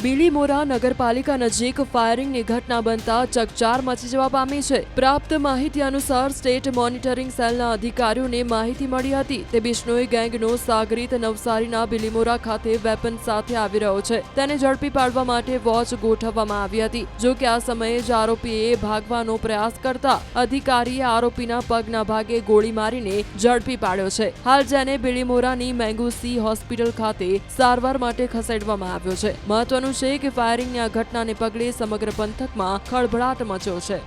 બીલીમોરા નગરપાલિકા નજીક ફાયરિંગની ઘટના બનતા ચકચાર મચી જવા પામી છે. પ્રાપ્ત માહિતી અનુસાર સ્ટેટ મોનિટરિંગ સેલના અધિકારીઓને માહિતી મળી હતી. તે બિશ્નોઈ ગેંગનો સાગરીત નવસારીના બિલીમોરા ખાતે વેપન સાથે આવી રહ્યો છે. તેને ઝડપી પાડવા માટે વોચ ગોઠવવામાં આવી હતી. જો કે આ સમયે જ આરોપીએ ભાગવાનો પ્રયાસ કરતા અધિકારીએ આરોપીના પગના ભાગે ગોળી મારીને ઝડપી પાડ્યો છે. હાલ જેને બિલીમોરાની મેંગુસી હોસ્પિટલ ખાતે સારવાર માટે ખસેડવામાં આવ્યો છે. મહત્વનું છે કે ફાયરિંગની આ ઘટનાને પગલે સમગ્ર પંથકમાં ખળભળાટ મચ્યો છે.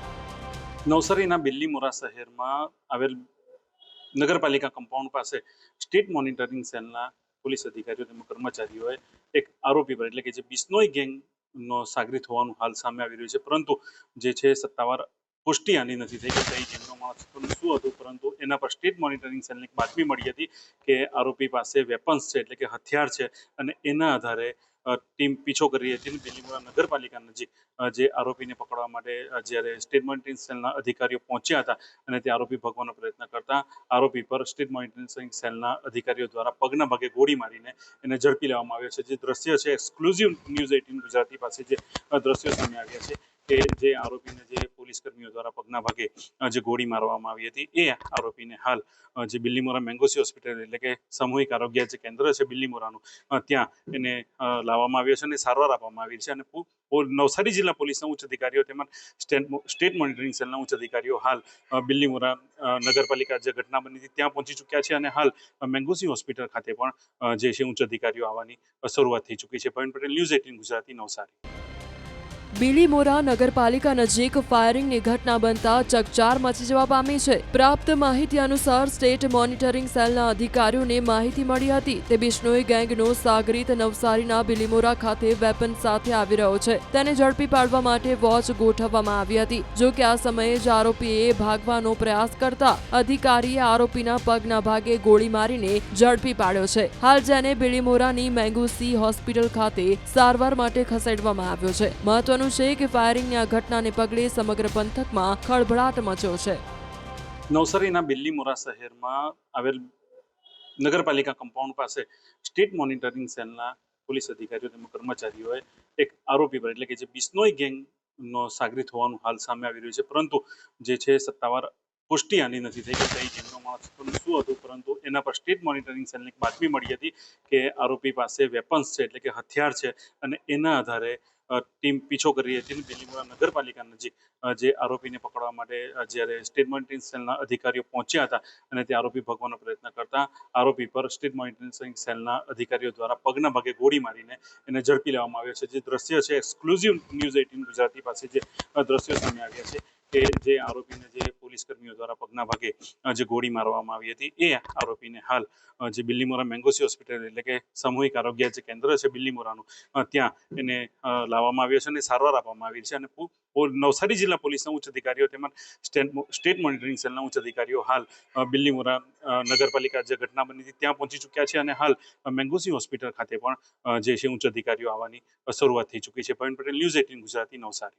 નવસારીના બિલ્લીમોરા શહેરમાં આવેલ નગરપાલિકા કમ્પાઉન્ડ પાસે સ્ટેટ મોનિટરિંગ સેલના પોલીસ અધિકારીઓ તેમજ કર્મચારીઓએ એક આરોપી પર, એટલે કે જે બિશ્નોઈ ગેંગનો સાગરીત હોવાનું હાલ સામે આવી રહ્યું છે. પરંતુ જે છે સત્તાવાર પુષ્ટિ આની નથી થઈ કે કઈ ગેંગનો માણસ શું હતું, પરંતુ એના પર સ્ટેટ મોનિટરિંગ સેલની બાતમી મળી હતી કે આરોપી પાસે વેપન્સ છે, એટલે કે હથિયાર છે અને એના આધારે ટીમ પીછો કરી હતી અને બિલીમોરા નગરપાલિકા નજીક જે આરોપીને પકડવા માટે જ્યારે સ્ટેટ મોનિટરિંગ સેલના અધિકારીઓ પહોંચ્યા હતા અને તે આરોપી ભગવાનો પ્રયત્ન કરતા આરોપી પર સ્ટેટ મોનિટરિંગ સેલના અધિકારીઓ દ્વારા પગના ભાગે ગોળી મારીને એને ઝડપી લેવામાં આવ્યો છે. જે દ્રશ્ય છે, એક્સક્લુઝિવ ન્યૂઝ એટીન ગુજરાતી પાસે જે દ્રશ્યો સામે આવ્યા છે કે જે આરોપીને જે દ્વારા પગના ભાગે જે ગોળી મારવામાં આવી હતી, એ આરોપીને હાલ જે બિલ્લીમોરા મેંગોસી હોસ્પિટલ એટલે કે સામૂહિક આરોગ્ય જે કેન્દ્ર છે બિલ્લીમોરાનું ત્યાં એને લાવવામાં આવ્યો છે અને સારવાર આપવામાં આવી છે. અને નવસારી જિલ્લા પોલીસના ઉચ્ચ અધિકારીઓ તેમજ સ્ટેટ મોનિટરિંગ સેલના ઉચ્ચ અધિકારીઓ હાલ બિલ્લીમોરા નગરપાલિકા જે ઘટના બની હતી ત્યાં પહોંચી ચૂક્યા છે અને હાલ મેંગોસી હોસ્પિટલ ખાતે પણ જે છે ઉચ્ચ અધિકારીઓ આવવાની શરૂઆત થઈ ચૂકી છે. Praveen Patel, news eighteen Gujarati, Navsari. Bilimora નગરપાલિકા નજીક ફાયરિંગની ઘટના બનતા ચકચાર મચી જવા પામી છે. પ્રાપ્ત માહિતી અનુસાર સ્ટેટ મોનિટરિંગ સેલના અધિકારીઓને માહિતી મળી હતી. તે બિશ્નોઈ ગેંગનો સાગરીત નવસારીના બિલીમોરા ખાતે વેપન સાથે આવી રહ્યો છે. તેને ઝડપી પાડવા માટે વોચ ગોઠવવામાં આવી હતી. જો કે આ સમયે જ આરોપીએ ભાગવાનો પ્રયાસ કરતા અધિકારીએ આરોપીના પગના ભાગે ગોળી મારીને ઝડપી પાડ્યો છે. હાલ જેને બિલીમોરાની મેંગુસી હોસ્પિટલ ખાતે સારવાર માટે ખસેડવામાં આવ્યો છે. મહત્વનું છે કે ફાયરિંગની આ ઘટનાને પગલે સમગ્ર પંથકમાં ખળભળાટ મચ્યો છે. નવસારીના બિલ્લીમોરા શહેરમાં આવેલ નગરપાલિકા કમ્પાઉન્ડ પાસે સ્ટેટ મોનિટરિંગ સેલના પોલીસ અધિકારીઓ તેમજ કર્મચારીઓએ એક આરોપી પર એટલે કે જે બિસ્નોઈ ગેંગનો સાગરીત હોવાનું હાલ સામે આવી રહ્યું છે. પરંતુ જે છે સત્તાવાર પુષ્ટિ આની નથી થઈ કે કઈ ગેંગનો માણસ શું હતું, પરંતુ એના પર સ્ટેટ મોનિટરિંગ સેલની એક બાતમી મળી હતી કે આરોપી પાસે વેપન્સ છે એટલે કે હથિયાર છે અને એના આધારે ટીમ પીછો કરી હતી બિલીમોરા નગરપાલિકા નજીક જે આરોપીને પકડવા માટે જ્યારે સ્ટેટ મોનિટરિંગ સેલના અધિકારીઓ પહોંચ્યા હતા અને તે આરોપી ભગવાનો પ્રયત્ન કરતા આરોપી પર સ્ટેટ મોનિટરિંગ સેલના અધિકારીઓ દ્વારા પગના ભાગે ગોળી મારીને એને ઝડપી લેવામાં આવ્યો છે. જે દ્રશ્ય છે, એક્સક્લુઝિવ ન્યૂઝ એટીન ગુજરાતી પાસે જે દ્રશ્યો સામે આવ્યા છે કે જે આરોપીને જે પોલીસ કર્મીઓ દ્વારા પગના ભાગે જે ગોળી મારવામાં આવી હતી, એ આરોપીને હાલ જે બિલ્લીમોરા મેંગોસી હોસ્પિટલ એટલે કે સામૂહિક આરોગ્ય જે કેન્દ્ર છે બિલ્લીમોરાનું ત્યાં એને લાવવામાં આવ્યો છે અને સારવાર આપવામાં આવી છે. અને નવસારી જિલ્લા પોલીસના ઉચ્ચ અધિકારીઓ તેમજ સ્ટેટ મોનિટરિંગ સેલના ઉચ્ચ અધિકારીઓ હાલ બિલ્લીમોરા નગરપાલિકા જે ઘટના બની હતી ત્યાં પહોંચી ચૂક્યા છે અને હાલ મેંગોસી હોસ્પિટલ ખાતે પણ જે છે ઉચ્ચ અધિકારીઓ આવવાની શરૂઆત થઈ ચૂકી છે. Pavan Patel, news eighteen Gujarati, Navsari.